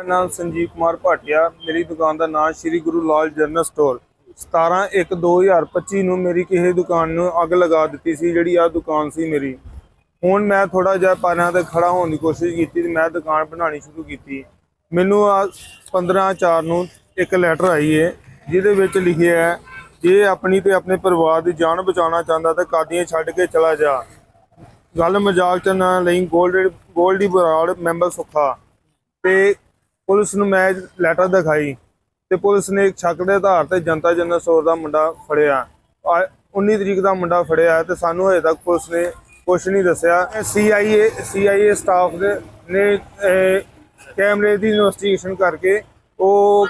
ਮੇਰਾ ਨਾਮ ਸੰਜੀਵ ਕੁਮਾਰ ਭਾਟਿਆ। ਮੇਰੀ ਦੁਕਾਨ ਦਾ ਨਾਮ ਸ਼੍ਰੀ ਗੁਰੂ ਲਾਲ ਜਨਰਲ ਸਟੋਰ। 17/1/2025 ਨੂੰ ਮੇਰੀ ਕਿਸੇ ਦੁਕਾਨ ਨੂੰ ਅੱਗ ਲਗਾ ਦਿੱਤੀ ਸੀ, ਜਿਹੜੀ ਆ ਦੁਕਾਨ ਸੀ ਮੇਰੀ। ਹੁਣ ਮੈਂ ਥੋੜਾ ਜਿਹਾ ਪਾਰਿਆਂ ਤੇ ਖੜਾ ਹੋਣ ਦੀ ਕੋਸ਼ਿਸ਼ ਕੀਤੀ ਤੇ ਮੈਂ ਦੁਕਾਨ ਬਣਾਉਣੀ ਸ਼ੁਰੂ ਕੀਤੀ। ਮੈਨੂੰ ਆ 15/4 ਨੂੰ ਇੱਕ ਲੈਟਰ ਆਈ ਹੈ ਜਿਹਦੇ ਵਿੱਚ ਲਿਖਿਆ ਹੈ, ਜੇ ਆਪਣੀ ਤੇ ਆਪਣੇ ਪਰਿਵਾਰ ਦੀ ਜਾਨ ਬਚਾਉਣਾ ਚਾਹੁੰਦਾ ਤਾਂ ਕਾਦੀਆਂ ਛੱਡ ਕੇ ਚਲਾ ਜਾ। ਗੱਲ ਮਜ਼ਾਕ ਚ ਨਾ ਲਈ, ਗੋਲਡ, ਗੋਲਡੀ ਬਰਾੜ, ਮੈਂਬਰ ਸੁੱਖਾ। ਤੇ ਪੁਲਿਸ ਨੂੰ ਮੈਂ ਲੈਟਰ ਦਿਖਾਈ ਤੇ ਪੁਲਿਸ ਨੇ ਇੱਕ ਸ਼ੱਕ ਦੇ ਆਧਾਰ ਤੇ ਜਨਤਾ ਜਨਰਲ ਸਟੋਰ ਦਾ ਮੁੰਡਾ ਫੜਿਆ। ਆ- 19 ਤਰੀਕ ਦਾ ਮੁੰਡਾ ਫੜਿਆ ਹੈ ਤੇ ਸਾਨੂੰ ਹਜੇ ਤੱਕ ਪੁਲਿਸ ਨੇ ਕੁਝ ਨਹੀਂ ਦੱਸਿਆ। ਸੀਆਈਏ ਸੀਆਈਏ ਸਟਾਫ ਦੇ ਨੇ ਕੈਮਰੇ ਦੀ ਇਨਵੈਸਟੀਗੇਸ਼ਨ ਕਰਕੇ ਉਹ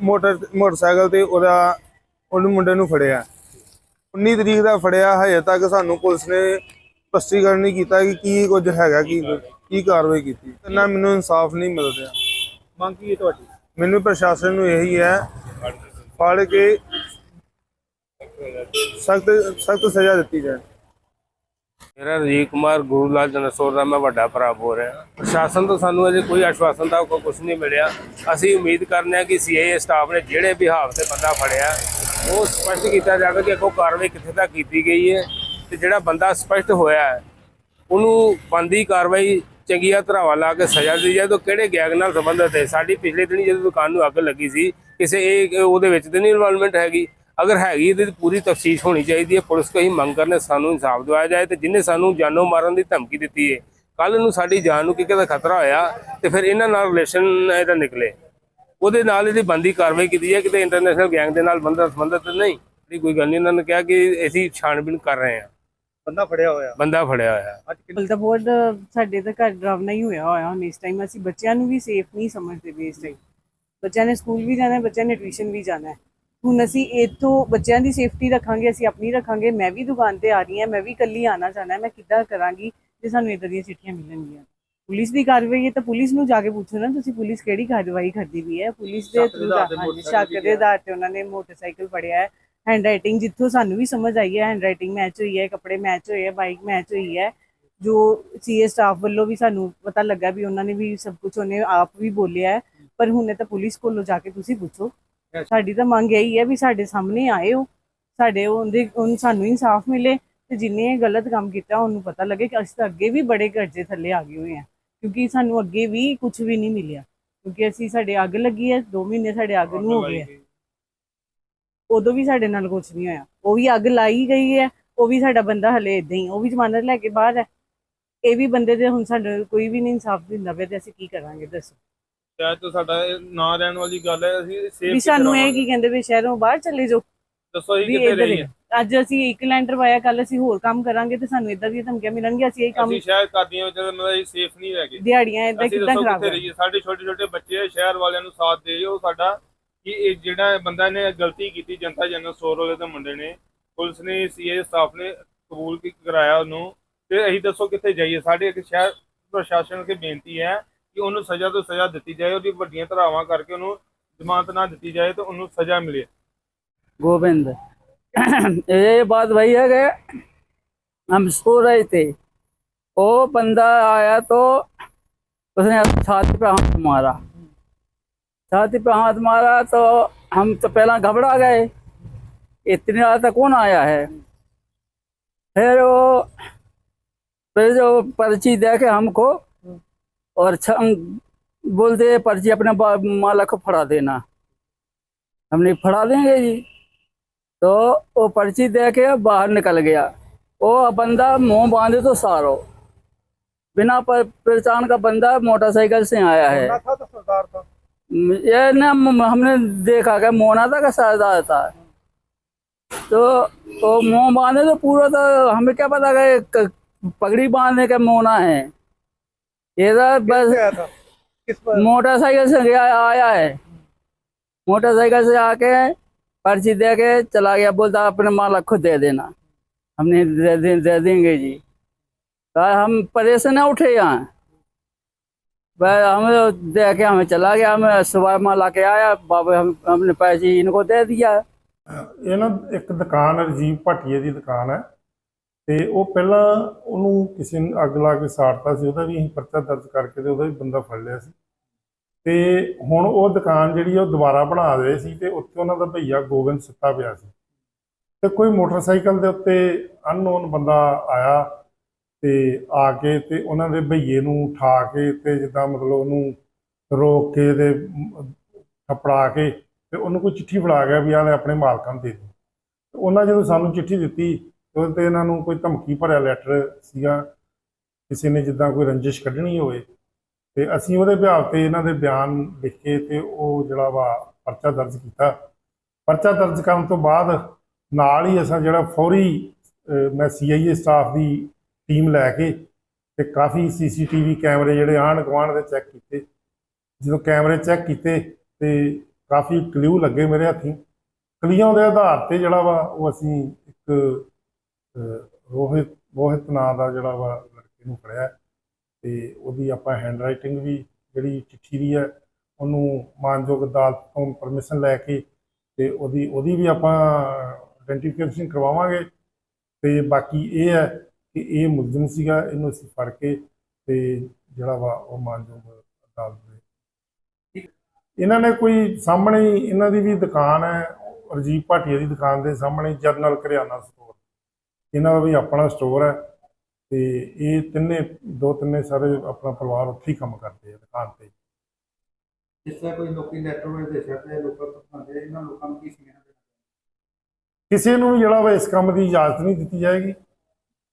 ਮੋਟਰ, ਮੋਟਰਸਾਈਕਲ ਤੇ ਉਹਦਾ ਉਹਨੂੰ ਮੁੰਡੇ ਨੂੰ ਫੜਿਆ। 19 ਤਰੀਕ ਦਾ ਫੜਿਆ, ਹਜੇ ਤੱਕ ਸਾਨੂੰ ਪੁਲਿਸ ਨੇ ਸਪਸ਼ਟੀਕਰਨ ਨਹੀਂ ਕੀਤਾ ਕਿ ਕੀ ਕੁਝ ਹੈਗਾ, ਕੀ ਕੀ ਕਾਰਵਾਈ ਕੀਤੀ। ਨਾ ਮੈਨੂੰ ਇਨਸਾਫ ਨਹੀਂ ਮਿਲ ਰਿਹਾ। ਮੰਗ ਕੀ ਹੈ ਤੁਹਾਡੀ? ਮੈਨੂੰ ਪ੍ਰਸ਼ਾਸਨ ਨੂੰ ਇਹੀ ਹੈ ਫੜ ਕੇ ਸਖਤ ਸਖਤ ਸਜ਼ਾ ਦਿੱਤੀ ਜਾਏ। ਮੇਰਾ ਰਜੀਵ ਕੁਮਾਰ ਗੁਰੂ ਲਾਲ ਜਨਸੋਰ ਦਾ ਮੈਂ ਵੱਡਾ ਭਰਾ ਬੋਲ ਰਿਹਾ। ਪ੍ਰਸ਼ਾਸਨ ਤੋਂ ਸਾਨੂੰ ਅਜੇ ਕੋਈ ਆਸ਼ਵਾਸਨ ਦਾ ਕੁਝ ਨਹੀਂ ਮਿਲਿਆ। ਅਸੀਂ ਉਮੀਦ ਕਰਨੇ ਆ ਕਿ ਸੀਆਈਏ ਸਟਾਫ ਨੇ ਜਿਹੜੇ ਵਿਭਾਗ ਤੇ ਬੰਦਾ ਫੜਿਆ ਉਹ ਸਪਸ਼ਟ ਕੀਤਾ ਜਾਵੇ ਕਿ ਅੱਗੋਂ ਕਾਰਵਾਈ ਕਿੱਥੇ ਤੱਕ ਕੀਤੀ ਗਈ ਹੈ ਤੇ ਜਿਹੜਾ ਬੰਦਾ ਸਪਸ਼ਟ ਹੋਇਆ ਹੈ ਉਹਨੂੰ ਬੰਦੀ ਕਾਰਵਾਈ ਚੰਗੀਆਂ ਧਰਾਵਾਂ ਲਾ ਕੇ ਸਜ਼ਾ ਦਿੱਤੀ ਜਾਏ, ਤਾਂ ਕਿਹੜੇ ਗੈਂਗ ਨਾਲ ਸੰਬੰਧਿਤ ਹੈ? ਸਾਡੀ ਪਿਛਲੇ ਦਿਨੀ ਜਦੋਂ ਦੁਕਾਨ ਨੂੰ ਅੱਗ ਲੱਗੀ ਸੀ, ਕਿਸੇ ਇਹ ਉਹਦੇ ਵਿੱਚ ਤੇ ਨਹੀਂ ਇਨਵੋਲਵਮੈਂਟ ਹੈਗੀ। ਅਗਰ ਹੈਗੀ, ਇਹਦੀ ਪੂਰੀ ਤਫਸੀਸ਼ ਹੋਣੀ ਚਾਹੀਦੀ ਹੈ। ਪੁਲਿਸ ਕੋਈ ਮੰਗ ਕਰਨੇ, ਸਾਨੂੰ ਇਨਸਾਫ ਦਿਵਾਇਆ ਜਾਏ ਤੇ ਜਿਨੇ ਸਾਨੂੰ ਜਾਨੋਂ ਮਾਰਨ ਦੀ ਧਮਕੀ ਦਿੱਤੀ ਹੈ ਕੱਲ ਨੂੰ ਸਾਡੀ ਜਾਨ ਨੂੰ ਕਿਤੇ ਖਤਰਾ ਹੋਇਆ ਤੇ ਫਿਰ ਇਹਨਾਂ ਨਾਲ ਰਿਲੇਸ਼ਨ ਇਹਦਾ ਨਿਕਲੇ। ਉਹਦੇ ਨਾਲ ਇਹਦੀ ਬੰਦੀ ਕਾਰਵਾਈ ਕੀਤੀ ਜਾਏ, ਕਿਤੇ ਇੰਟਰਨੈਸ਼ਨਲ ਗੈਂਗ ਦੇ ਨਾਲ ਬੰਦਾ ਸੰਬੰਧਿਤ ਨਹੀਂ। ਇਹ ਕੋਈ ਗੱਲ ਨਹੀਂ ਉਹਨਾਂ ਨੇ ਕਿਹਾ ਕਿ ਅਸੀਂ ਛਾਣਬੀਨ ਕਰ ਰਹੇ ਹਾਂ। ਬੰਦਾ ਫੜਿਆ ਹੋਇਆ। ਬੰਦਾ ਫੜਿਆ ਹੋਇਆ। ਅੱਜ ਕਿੰਨੇ ਬਿਲ ਤਾਂ ਬਹੁਤ ਸਾਡੇ ਤਾਂ ਘਰ ਡਰਾਵਨਾ ਹੀ ਹੋਇਆ ਹੋਇਆ ਹੁਣ ਇਸ ਟਾਈਮ ਅਸੀਂ ਬੱਚਿਆਂ ਨੂੰ ਵੀ ਸੇਫ ਨਹੀਂ ਸਮਝਦੇ ਵੀ ਇਸ ਟਾਈਮ ਬੱਚਿਆਂ ਨੇ ਸਕੂਲ ਵੀ ਜਾਣਾ ਹੈ ਬੱਚਿਆਂ ਨੇ ਟਿਊਸ਼ਨ ਵੀ ਜਾਣਾ। ਹੈ ਹੁਣ ਅਸੀਂ ਇੱਥੋਂ ਬੱਚਿਆਂ ਦੀ ਸੇਫਟੀ ਰੱਖਾਂਗੇ ਅਸੀਂ ਆਪਣੀ ਰੱਖਾਂਗੇ। ਮੈਂ ਵੀ ਦੁਕਾਨ ਤੇ ਆ ਰਹੀ ਹਾਂ ਮੈਂ ਵੀ ਇਕੱਲੀ ਆਣਾ ਚਾਹਨਾ ਹੈ ਮੈਂ ਕਿੱਦਾਂ ਕਰਾਂਗੀ ਜੇ ਸਾਨੂੰ ਇਦਾਂ ਦੀਆਂ ਚਿੱਠੀਆਂ ਮਿਲਣਗੀਆਂ? ਪੁਲਿਸ ਦੀ ਕਾਰਵਾਈ ਹੈ ਤਾਂ ਪੁਲਿਸ ਨੂੰ ਜਾ ਕੇ ਪੁੱਛੋ ਨਾ ਤੁਸੀਂ ਪੁਲਿਸ ਕਿਹੜੀ ਕਾਰਵਾਈ ਕਰਦੀ ਵੀ ਹੈ? ਪੁਲਿਸ ਦੇ ਸ਼ੱਕ ਦੇ ਆਧਾਰ ਤੇ ਹਾਂਜੀ, ਮੋਟਰਸਾਈਕਲ ਸ਼ੱਕ ਦੇ ਆਧਾਰ ਤੇ ਉਹਨਾਂ ਨੇ ਮੋਟਰਸਾਈਕਲ ਫੜਿਆ ਹੈ। ਹੈਂਡ ਰਾਈਟਿੰਗ ਜਿੱਥੋਂ ਸਾਨੂੰ ਵੀ ਸਮਝ ਆਈ ਹੈ ਹੈਂਡ ਰਾਈਟਿੰਗ ਮੈਚ ਹੋਈ ਹੈ ਕੱਪੜੇ ਮੈਚ ਹੋਏ ਹੈ ਬਾਈਕ ਮੈਚ ਹੋਈ ਹੈ ਜੋ ਸੀਏ ਸਟਾਫ ਵੱਲੋਂ ਵੀ ਸਾਨੂੰ ਪਤਾ ਲੱਗਾ ਵੀ ਉਹਨਾਂ ਨੇ ਵੀ ਸਭ ਕੁਝ ਉਹਨੇ ਆਪ ਵੀ ਬੋਲਿਆ ਹੈ ਪਰ ਹੁਣੇ ਤਾਂ ਪੁਲਿਸ ਕੋਲੋਂ ਜਾ ਕੇ ਤੁਸੀਂ ਪੁੱਛੋ। ਸਾਡੀ ਤਾਂ ਮੰਗ ਇਹੀ ਹੈ ਵੀ ਸਾਡੇ ਸਾਹਮਣੇ ਆਏ ਹੋ ਸਾਡੇ ਉਹਦੇ ਉਹਨੂੰ ਸਾਨੂੰ ਇਨਸਾਫ ਮਿਲੇ ਤੇ ਜਿਨੇ ਗਲਤ ਕੰਮ ਕੀਤਾ ਉਹਨੂੰ ਪਤਾ ਲੱਗੇ ਕਿ ਅਸੀਂ ਤਾਂ ਅੱਗੇ ਵੀ ਬੜੇ ਕਰਜ਼ੇ ਥੱਲੇ ਆ ਗਏ ਹੋਏ ਹਾਂ ਕਿਉਂਕਿ ਸਾਨੂੰ ਅੱਗੇ ਵੀ ਕੁਝ ਵੀ ਨਹੀਂ ਮਿਲਿਆ ਕਿਉਂਕਿ ਅਸੀਂ ਸਾਡੇ ਅੱਗ ਲੱਗੀ ਹੈ 2 ਮਹੀਨੇ ਸਾਡੇ ਅੱਗ ਨੂੰ ਹੋ ਗਏ ਉਦੋਂ ਵੀ ਸਾਡੇ ਨਾਲ ਕੁਝ ਨਹੀਂ ਹੋਇਆ। ਉਹ ਵੀ ਅੱਗ ਲਾਈ ਗਈ ਹੈ ਉਹ ਵੀ ਸਾਡਾ ਬੰਦਾ ਹਲੇ ਇਦਾਂ ਹੀ ਉਹ ਵੀ ਜ਼ਮਾਨਤ ਲੈ ਕੇ ਬਾਹਰ ਹੈ। ਇਹ ਵੀ ਬੰਦੇ ਦੇ ਹੁਣ ਸਾਡੇ ਕੋਈ ਵੀ ਨਹੀਂ ਇਨਸਾਫ ਦਿੰਦਾ ਪਿਆ ਤੇ ਅਸੀਂ ਕੀ ਕਰਾਂਗੇ ਦੱਸੋ? ਸ਼ਾਇਦ ਤਾਂ ਸਾਡਾ ਇਹ ਨਾ ਰਹਿਣ ਵਾਲੀ ਗੱਲ ਹੈ ਅਸੀਂ ਸੇਫ ਵੀ ਸਾਨੂੰ ਇਹ ਕੀ ਕਹਿੰਦੇ ਵੀ ਸ਼ਹਿਰੋਂ ਬਾਹਰ ਚਲੇ ਜਾਓ। ਦੱਸੋ ਵੀ ਕਿੱਥੇ ਰਹੀ ਹੈ ਅੱਜ ਅਸੀਂ ਇੱਕ ਲੈਂਟਰ ਪਾਇਆ ਕੱਲ ਅਸੀਂ ਹੋਰ ਕੰਮ ਕਰਾਂਗੇ ਤੇ ਸਾਨੂੰ ਇਦਾਂ ਦੀਆਂ ਧਮਕੀਆਂ ਮਿਲਣਗੀਆਂ ਅਸੀਂ ਇਹ ਕੰਮ ਅਸੀਂ ਸ਼ਾਇਦ ਕਾਦੀਆਂ ਵਿੱਚ ਮਤਲਬ ਸੇਫ ਨਹੀਂ ਰਹਿ ਗਏ। ਦਿਹਾੜੀਆਂ ਇਦਾਂ ਕਿੱਦਾਂ ਖਰਾਬ ਕਿੱਥੇ ਰਹੀਏ? ਸਾਡੇ ਛੋਟੇ ਛੋਟੇ ਬੱਚੇ ਸ਼ਹਿਰ ਵਾਲਿਆਂ ਨੂੰ ਸਾਥ ਦੇ ਉਹ ਸਾਡਾ ਕਿ ਇਹ ਜਿਹੜਾ ਬੰਦਾ ਨੇ ਗਲਤੀ ਕੀਤੀ ਜਨਤਾ ਜਨਰਲ ਸਟੋਰ ਵਾਲੇ ਦੇ ਮੁੰਡੇ ਨੇ ਪੁਲਿਸ ਨੇ ਸੀਏ ਸਟਾਫ ਨੇ ਕਬੂਲ ਕੀ ਕਰਾਇਆ ਉਹਨੂੰ ਤੇ ਅਸੀਂ ਦੱਸੋ ਕਿੱਥੇ ਜਾਈਏ ਸਾਡੇ ਇੱਕ ਸ਼ਹਿਰ ਪ੍ਰਸ਼ਾਸਨ ਅੱਗੇ ਬੇਨਤੀ ਹੈ ਕਿ ਉਹਨੂੰ ਸਜ਼ਾ ਤੋਂ ਸਜ਼ਾ ਦਿੱਤੀ ਜਾਏ ਉਹਦੀ ਵੱਡੀਆਂ ਧਰਾਵਾਂ ਕਰਕੇ ਉਹਨੂੰ ਜ਼ਮਾਨਤ ਨਾ ਦਿੱਤੀ ਜਾਏ ਤੇ ਉਹਨੂੰ ਸਜ਼ਾ ਮਿਲੇ गोविंद ये बात वही है कि हम सो रहे थे वो बंदा आया तो उसने छाती पे हाथ मारा छाती पे हाथ मारा तो हम तो पहला घबरा गए। इतनी रात तक कौन आया है? फिर वो फिर जो पर्ची दे के हमको और छ- बोलते पर्ची अपने मालक को फड़ा देना। हमने फड़ा देंगे जी। तो वो पर्ची दे के बाहर निकल गया। वो बंदा मुँह बांधे तो सारो। बिना पहचान का बंदा मोटरसाइकिल से आया है। था तो सरदार था। ये ना हम- हमने देखा कि मोना था का सरदार था। तो वो मुँह बांधे तो पूरा तो हमें क्या पता कि क- पगड़ी बांधने का मोना है। ये तो बस था? पर? मोटरसाइकिल से गया आया है। मोटरसाइकिल से आके पर्ची दे के चला गया बोलता अपने मालक को दे देना। हमने दे, दे, दे देंगे जी। तो हम परे से ना उठे यहाँ। बस हमें दे के हमें चला गया हमें सुबह माला के आया बाबा हम हमने पैसे इनको दे दिया ਇਹ ਨਾ ਇੱਕ ਦੁਕਾਨ ਹੈ, ਰਜੀਵ ਭਾਟੀਏ ਦੀ ਦੁਕਾਨ ਹੈ ਤੇ ਉਹ ਪਹਿਲਾਂ ਉਹਨੂੰ ਕਿਸੇ ਨੇ ਅੱਗ ਲਾ ਕੇ ਸਾੜਤਾ ਸੀ ਉਹਦਾ ਵੀ ਅਸੀਂ ਪਰਚਾ ਦਰਜ ਕਰਕੇ ਤੇ ਉਹਦਾ ਵੀ ਬੰਦਾ ਫੜ ਲਿਆ ਸੀ ਤੇ ਹੁਣ ਉਹ ਦੁਕਾਨ ਜਿਹੜੀ ਆ ਉਹ ਦੁਬਾਰਾ ਬਣਾ ਰਹੇ ਸੀ ਤੇ ਉੱਥੇ ਉਹਨਾਂ ਦਾ ਭਈਆ ਗੋਬਿੰਦ ਸੁੱਤਾ ਪਿਆ ਸੀ ਤੇ ਕੋਈ ਮੋਟਰਸਾਈਕਲ ਦੇ ਉੱਤੇ ਅਨਨੋਨ ਬੰਦਾ ਆਇਆ ਤੇ ਆ ਕੇ ਤੇ ਉਹਨਾਂ ਦੇ ਭਈਏ ਨੂੰ ਉਠਾ ਕੇ ਤੇ ਜਿੱਦਾਂ ਮਤਲਬ ਉਹਨੂੰ ਰੋਕ ਕੇ ਤੇ ਥਪੜਾ ਕੇ ਤੇ ਉਹਨੂੰ ਕੋਈ ਚਿੱਠੀ ਫੜਾ ਗਿਆ ਵੀ ਆਹ ਆਪਣੇ ਮਾਲਕਾਂ ਨੂੰ ਦੇ ਦੇ। ਤੇ ਉਹਨਾਂ ਜਦੋਂ ਸਾਨੂੰ ਚਿੱਠੀ ਦਿੱਤੀ ਉਹਦੇ ਤੇ ਇਹਨਾਂ ਨੂੰ ਕੋਈ ਧਮਕੀ ਭਰਿਆ ਲੈਟਰ ਸੀਗਾ ਕਿਸੇ ਨੇ ਜਿੱਦਾਂ ਕੋਈ ਰੰਜਿਸ਼ ਕੱਢਣੀ ਹੋਵੇ ਤੇ ਅਸੀਂ ਉਹਦੇ ਬਿਹਾਰ ਤੇ ਇਹਨਾਂ ਦੇ ਬਿਆਨ ਲਿਖ ਕੇ ਤੇ ਉਹ ਜਿਹੜਾ ਵਾ ਪਰਚਾ ਦਰਜ ਕੀਤਾ। ਪਰਚਾ ਦਰਜ ਕਰਨ ਤੋਂ ਬਾਅਦ ਨਾਲ ਹੀ ਅਸਾਂ ਜਿਹੜਾ ਫੌਰੀ ਅਹ, ਮੈਂ ਸੀਆਈਏ ਸਟਾਫ ਦੀ ਟੀਮ ਲੈ ਕੇ ਤੇ ਕਾਫੀ ਸੀਸੀਟੀਵੀ ਕੈਮਰੇ ਜਿਹੜੇ ਆਣ ਗੁਆਂਢ ਦੇ ਚੈੱਕ ਕੀਤੇ। ਜਦੋਂ ਕੈਮਰੇ ਚੈੱਕ ਕੀਤੇ ਤੇ ਕਾਫੀ ਕਲਿਊ ਲੱਗੇ ਮੇਰੇ ਹੱਥੀਂ। ਕਲੀਆਂ ਦੇ ਆਧਾਰ ਤੇ ਜਿਹੜਾ ਵਾ ਉਹ ਅਸੀਂ ਇੱਕ ਰੋਹਿਤ ਰੋਹਿਤ ਨਾਂ ਦਾ ਜਿਹੜਾ ਵਾ ਲੜਕੇ ਨੂੰ ਫੜਿਆ ਤੇ ਉਹਦੀ ਆਪਾਂ ਹੈਂਡ ਰਾਈਟਿੰਗ ਵੀ ਜਿਹੜੀ ਚਿੱਠੀ ਦੀ ਹੈ ਉਹਨੂੰ ਮਾਨਯੋਗ ਅਦਾਲਤ ਤੋਂ ਪਰਮਿਸ਼ਨ ਲੈ ਕੇ ਤੇ ਉਹਦੀ ਉਹਦੀ ਵੀ ਆਪਾਂ ਆਇਡੈਂਟੀਫਿਕੇਸ਼ਨ ਕਰਵਾਵਾਂਗੇ ਤੇ ਬਾਕੀ ਇਹ ਹੈ ਕਿ ਇਹ ਮੁਲਜ਼ਮ ਸੀਗਾ ਇਹਨੂੰ ਅਸੀਂ ਫੜ ਕੇ ਤੇ ਜਿਹੜਾ ਵਾ ਉਹ ਮਾਨਯੋਗ ਅਦਾਲਤ ਦੇ ਇਹਨਾਂ ਨੇ ਕੋਈ ਸਾਹਮਣੇ ਹੀ ਇਹਨਾਂ ਦੀ ਵੀ ਦੁਕਾਨ ਹੈ ਰਜੀਵ ਭਾਟੀਆ ਦੀ ਦੁਕਾਨ ਦੇ ਸਾਹਮਣੇ ਜਰਨਲ ਕਰਿਆਨਾ ਸਟੋਰ ਇਹਨਾਂ ਦਾ ਵੀ ਆਪਣਾ ਸਟੋਰ ਹੈ ਤੇ ਇਹ ਤਿੰਨੇ ਦੋ ਤਿੰਨੇ ਸਾਰੇ ਆਪਣਾ ਪਰਿਵਾਰ ਉੱਥੇ ਹੀ ਕੰਮ ਕਰਦੇ ਆ ਦੁਕਾਨ ਤੇ। ਜਿਸ ਤਰ੍ਹਾਂ ਕੋਈ ਲੋਕੀ ਇਲੈਕਟ੍ਰੋਨਿਕ ਦੇ ਸਿਰ ਤੇ ਲੋਕਾਂ ਤੋਂ ਖਾਂਦੇ ਇਹਨਾਂ ਲੋਕਾਂ ਨੂੰ ਕੀ ਸੁਨੇਹਾ ਦੇਣਾ ਕਿਸੇ ਨੂੰ ਜਿਹੜਾ ਵਾ ਇਸ ਕੰਮ ਦੀ ਇਜਾਜ਼ਤ ਨਹੀਂ ਦਿੱਤੀ ਜਾਏਗੀ।